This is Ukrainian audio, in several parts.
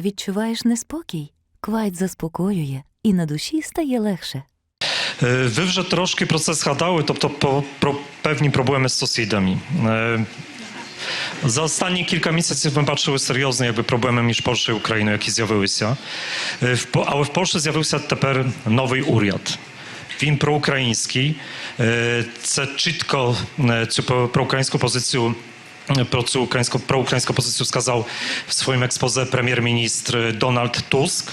Відчуваєш неспокій? Квайт заспокоює, і на душі стає легше. Е, Ви вже трошки про це згадали, тобто про, певні проблеми з сусідами. Е, За останні кілька місяців ми бачили серйозні якби, проблеми між Польщею і Україною, які з'явилися. Е, Але в Польщі з'явився тепер новий уряд. Він проукраїнський. Це чітко цю проукраїнську позицію е, про цю українську проукраїнську позицію сказав в своїм експозе прем'єр-міністр Дональд Туск.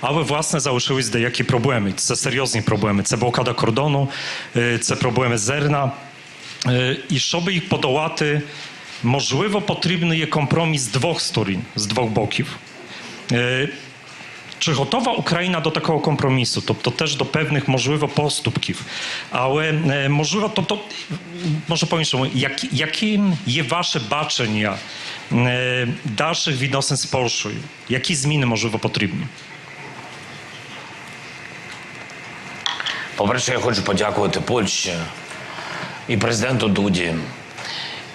Але власне залишились деякі проблеми. Це серйозні проблеми. Це блокада кордону, е, це проблеми зерна. Е, І щоб їх подолати, можливо, потрібний є компроміс з двох сторін, з двох боків. Чи готова Україна до такого компромісу, тобто теж до певних, можливо, поступків, але можливо, по-іншому, як, яким є ваше бачення dalszych відносин з Польщею? Які зміни, можливо, потрібні? По-перше, я хочу подякувати Польщі і президенту Дуді,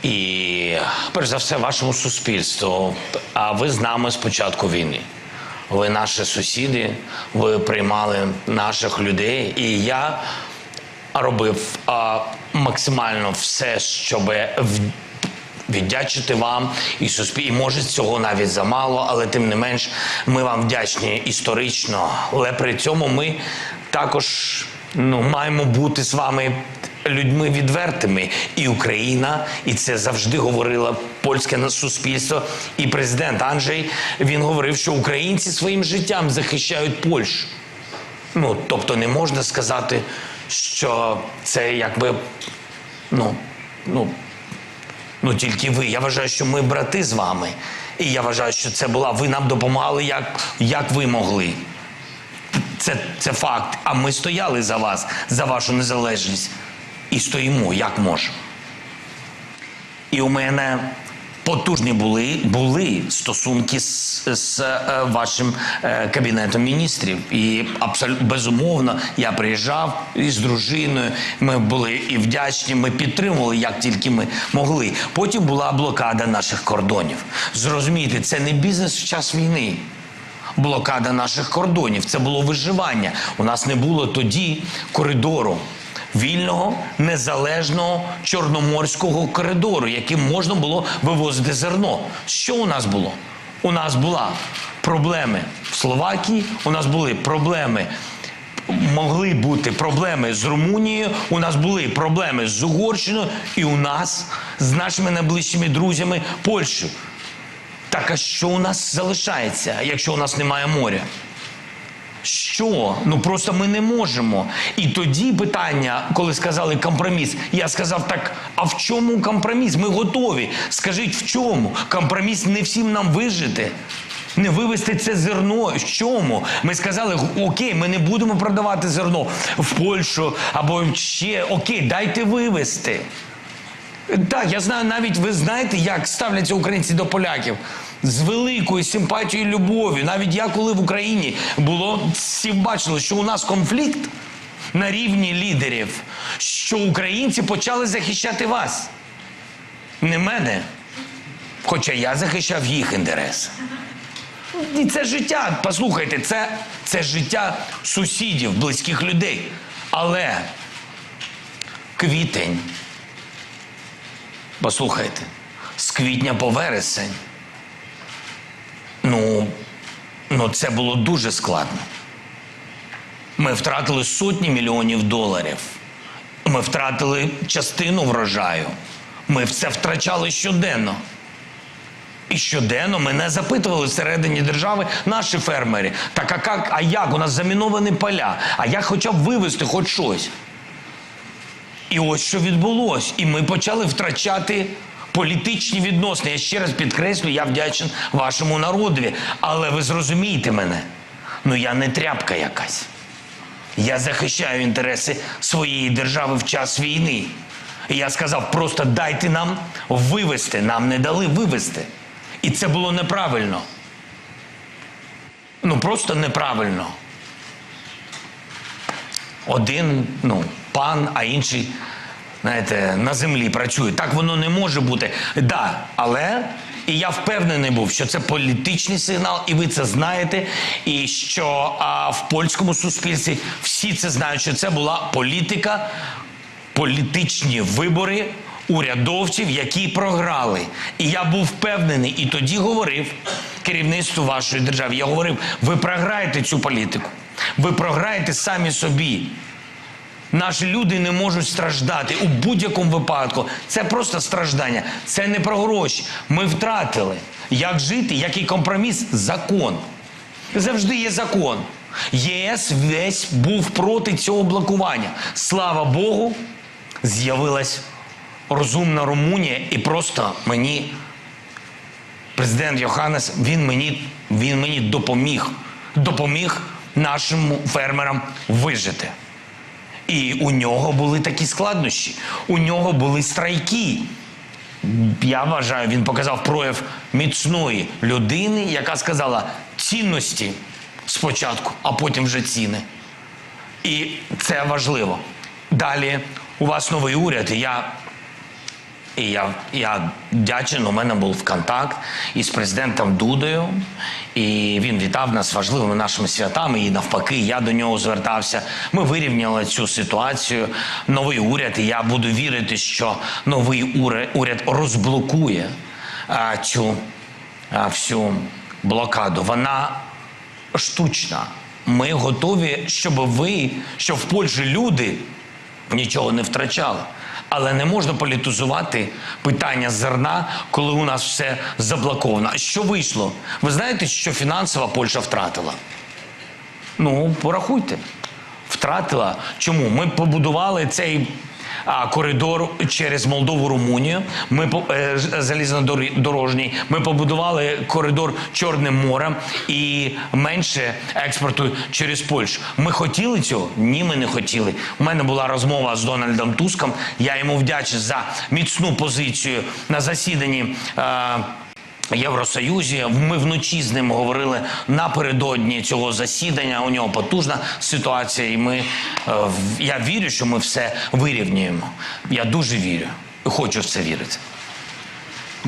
і перш за все вашому суспільству. А ви з нами з початку війни. Ви наші сусіди, ви приймали наших людей, і я робив а, максимально все, щоб віддячити вам і суспіль. І може цього навіть замало, але тим не менш ми вам вдячні історично. Але при цьому ми також ну, маємо бути з вами. Людьми відвертими, і Україна, і це завжди говорило польське суспільство. І президент Анджей він говорив, що українці своїм життям захищають Польщу. Ну тобто не можна сказати, що це якби ну, ну, ну тільки ви. Я вважаю, що ми брати з вами. І я вважаю, що це була. Ви нам допомагали, як, як ви могли. Це, це факт. А ми стояли за вас, за вашу незалежність. І стоїмо, як можемо. І у мене потужні були, були стосунки з, з е, вашим е, кабінетом міністрів. І абсолютно безумовно я приїжджав із дружиною. Ми були і вдячні. Ми підтримували, як тільки ми могли. Потім була блокада наших кордонів. Зрозумійте, це не бізнес в час війни. Блокада наших кордонів це було виживання. У нас не було тоді коридору вільного, незалежного чорноморського коридору, яким можна було вивозити зерно. Що у нас було? У нас була проблеми в Словакії, у нас були проблеми. Могли бути проблеми з Румунією, у нас були проблеми з Угорщиною, і у нас з нашими найближчими друзями Польщею. Так а що у нас залишається, якщо у нас немає моря? Що? Ну просто ми не можемо. І тоді питання, коли сказали компроміс, я сказав так: а в чому компроміс? Ми готові. Скажіть, в чому? Компроміс не всім нам вижити. Не вивезти це зерно. В чому? Ми сказали, окей, ми не будемо продавати зерно в Польщу або ще окей, дайте вивезти. Так, я знаю, навіть ви знаєте, як ставляться українці до поляків. З великою симпатією і любов'ю. Навіть я, коли в Україні було, всі бачили, що у нас конфлікт на рівні лідерів, що українці почали захищати вас. Не мене. Хоча я захищав їх інтереси. І це життя, послухайте, це, це життя сусідів, близьких людей. Але квітень. Послухайте, з квітня по вересень. Ну, ну це було дуже складно. Ми втратили сотні мільйонів доларів. Ми втратили частину врожаю. Ми це втрачали щоденно. І щоденно мене запитували всередині держави наші фермери. Так а як, а як? У нас заміновані поля. А як хоча б вивезти хоч щось? І ось що відбулось. І ми почали втрачати політичні відносини. Я ще раз підкреслю, я вдячен вашому народові. Але ви зрозумієте мене. Ну я не тряпка якась. Я захищаю інтереси своєї держави в час війни. І я сказав, просто дайте нам вивезти. Нам не дали вивезти. І це було неправильно. Ну просто неправильно. Один, ну, пан, а інший, знаєте, на землі працює. Так воно не може бути. Да, але І я впевнений був, що це політичний сигнал, і ви це знаєте. І що а, в польському суспільстві всі це знають, що це була політика, політичні вибори урядовців, які програли. І я був впевнений, і тоді говорив керівництву вашої держави. Я говорив: ви програєте цю політику, ви програєте самі собі. Наші люди не можуть страждати у будь-якому випадку. Це просто страждання. Це не про гроші. Ми втратили. Як жити, який компроміс? Закон. Завжди є закон. ЄС весь був проти цього блокування. Слава Богу, з'явилась розумна Румунія, і просто мені президент Йоханнес, він мені, він мені допоміг. Допоміг нашим фермерам вижити. І у нього були такі складнощі. У нього були страйки. Я вважаю, він показав прояв міцної людини, яка сказала цінності спочатку, а потім вже ціни. І це важливо. Далі у вас новий уряд, і я і я, я вдячен, у мене був контакт із президентом Дудою, і він вітав нас важливими нашими святами. І навпаки, я до нього звертався. Ми вирівняли цю ситуацію. Новий уряд, і я буду вірити, що новий уряд, розблокує цю всю блокаду. Вона штучна. Ми готові, щоб ви, щоб в Польщі люди нічого не втрачали. Але не можна політизувати питання зерна, коли у нас все заблоковано. А що вийшло? Ви знаєте, що фінансова Польща втратила? Ну, порахуйте. Втратила. Чому? Ми побудували цей коридор через Молдову, Румунію. Ми е, залізнодорожній. Ми побудували коридор Чорним морем і менше експорту через Польщу. Ми хотіли цього? Ні, ми не хотіли. У мене була розмова з Дональдом Туском. Я йому вдячний за міцну позицію на засіданні. Е, Євросоюзі. Ми вночі з ним говорили напередодні цього засідання. У нього потужна ситуація, і ми е, я вірю, що ми все вирівнюємо. Я дуже вірю і хочу в це вірити.